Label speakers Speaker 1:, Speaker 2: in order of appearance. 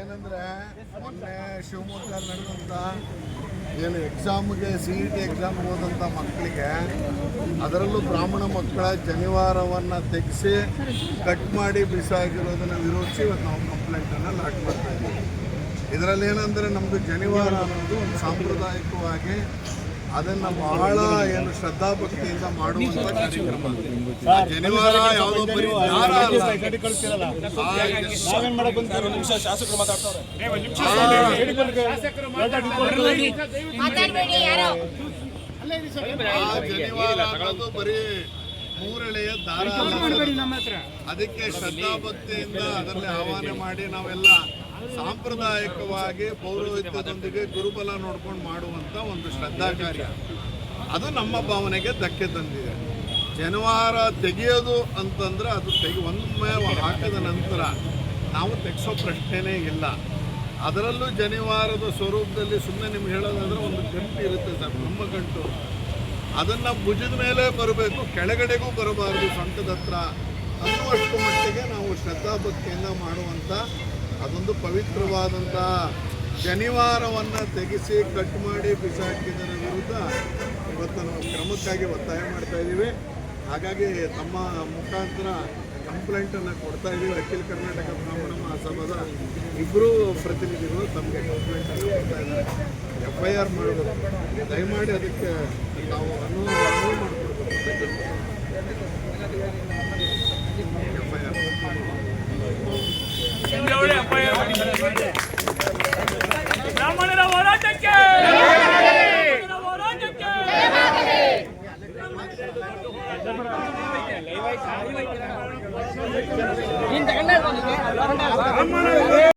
Speaker 1: ಏನಂದ್ರೆ ಮೊನ್ನೆ ಶಿವಮೊಗ್ಗ ನಡೆದಂಥ ಏನು ಎಕ್ಸಾಮ್ಗೆ ಸಿ ಇ ಟಿ ಎಕ್ಸಾಮ್ ಹೋದಂಥ ಮಕ್ಕಳಿಗೆ ಅದರಲ್ಲೂ ಬ್ರಾಹ್ಮಣ ಮಕ್ಕಳ ಜನಿವಾರವನ್ನು ತೆಗೆಸಿ ಕಟ್ ಮಾಡಿ ಬಿಸಾಗಿರೋದನ್ನು ವಿರೋಧಿಸಿ ಇವತ್ತು ನಾವು ಕಂಪ್ಲೇಂಟನ್ನು ಲಾಟ್ ಮಾಡ್ತಾ ಇದ್ದೀವಿ ಇದರಲ್ಲಿ ಏನಂದರೆ ನಮ್ಮದು ಜನಿವಾರ ಅನ್ನೋದು ಒಂದು ಸಾಂಪ್ರದಾಯಿಕವಾಗಿ ಅದನ್ನು ಬಹಳ ಏನು ಶ್ರದ್ಧಾ ಭಕ್ತಿಯಿಂದ ಮಾಡುವಂಥ ಕಾರ್ಯಕ್ರಮ. ಆ ಜನಿವಾರ ಯಾವುದೋ ಬರೀ ದಾರ. ಆ
Speaker 2: ನಾವೇನ್ ಮಾಡಕ್ ಬಂದ್ವಿ ಒಂದು ನಿಮಿಷ ಶಾಸಕರು ಮಾತಾಡ್ತಾರೆ.
Speaker 3: ಮಾತಾಡಬೇಡಿ ಯಾರೋ.
Speaker 1: ಆ ಜನಿವಾರ ಅನ್ನೋದು ಬರೀ ಮೂರಳೆಯ ದಾರ ಅದಕ್ಕೆ
Speaker 4: ಶ್ರದ್ಧಾ ಭಕ್ತಿಯಿಂದ
Speaker 1: ಅದಕ್ಕೆ ಶ್ರದ್ಧಾಭಕ್ತಿಯಿಂದ ಅದರಲ್ಲಿ ಆಹ್ವಾನ ಮಾಡಿ ನಾವೆಲ್ಲ ಸಾಂಪ್ರದಾಯಿಕವಾಗಿ ಪೌರೋಹಿತ್ಯದೊಂದಿಗೆ ಗುರುಬಲ ನೋಡ್ಕೊಂಡು ಮಾಡುವಂಥ ಒಂದು ಶ್ರದ್ಧಾ ಕಾರ್ಯ ಅದು ನಮ್ಮ ಭಾವನೆಗೆ ಧಕ್ಕೆ ತಂದಿದೆ. ಜನವಾರ ತೆಗೆಯೋದು ಅಂತಂದ್ರೆ ಅದು ತೆಗಿ ಒಮ್ಮೆ ಹಾಕಿದ ನಂತರ ನಾವು ತೆಗೆಸೋ ಪ್ರಶ್ನೆನೇ ಇಲ್ಲ. ಅದರಲ್ಲೂ ಜನಿವಾರದ ಸ್ವರೂಪದಲ್ಲಿ ಸುಮ್ಮನೆ ನಿಮ್ಗೆ ಹೇಳೋದಂದ್ರೆ ಒಂದು ಗಂಟು ಇರುತ್ತೆ ಸರ್ ನಮ್ಮ ಗಂಟು ಅದನ್ನು ಭುಜದ ಮೇಲೆ ಬರಬೇಕು, ಕೆಳಗಡೆಗೂ ಬರಬಾರದು ಸೊಂಟದ ಹತ್ರ ಅನ್ನುವಷ್ಟು ಮಟ್ಟಿಗೆ ನಾವು ಶ್ರದ್ಧಾಭಕ್ತಿಯಿಂದ ಮಾಡುವಂಥ ಅದೊಂದು ಪವಿತ್ರವಾದಂಥ ಶನಿವಾರವನ್ನು ತೆಗೆಸಿ ಕಟ್ ಮಾಡಿ ಬಿಸಾಕಿದರ ವಿರುದ್ಧ ಇವತ್ತು ನಾವು ಕ್ರಮಕ್ಕಾಗಿ ಒತ್ತಾಯ ಮಾಡ್ತಾ ಇದ್ದೀವಿ. ಹಾಗಾಗಿ ತಮ್ಮ ಮುಖಾಂತರ ಕಂಪ್ಲೇಂಟನ್ನು ಕೊಡ್ತಾ ಇದ್ದೀವಿ. ಅಖಿಲ ಕರ್ನಾಟಕ ಬ್ರಾಹ್ಮಣ ಮಹಾಸಭಾದ ಇಬ್ಬರೂ ಪ್ರತಿನಿಧಿಗಳು ತಮಗೆ ಕಂಪ್ಲೇಂಟನ್ನು ಕೊಡ್ತಾ ಇದ್ದಾರೆ. ಎಫ್ ಐ ಆರ್ ಮಾಡಬೇಕು. ದಯಮಾಡಿ ಅದಕ್ಕೆ ನಾವು ಅನುವು ಮಾಡಿಕೊಡ್ಬೇಕು ಎಫ್
Speaker 3: இந்த கண்ணா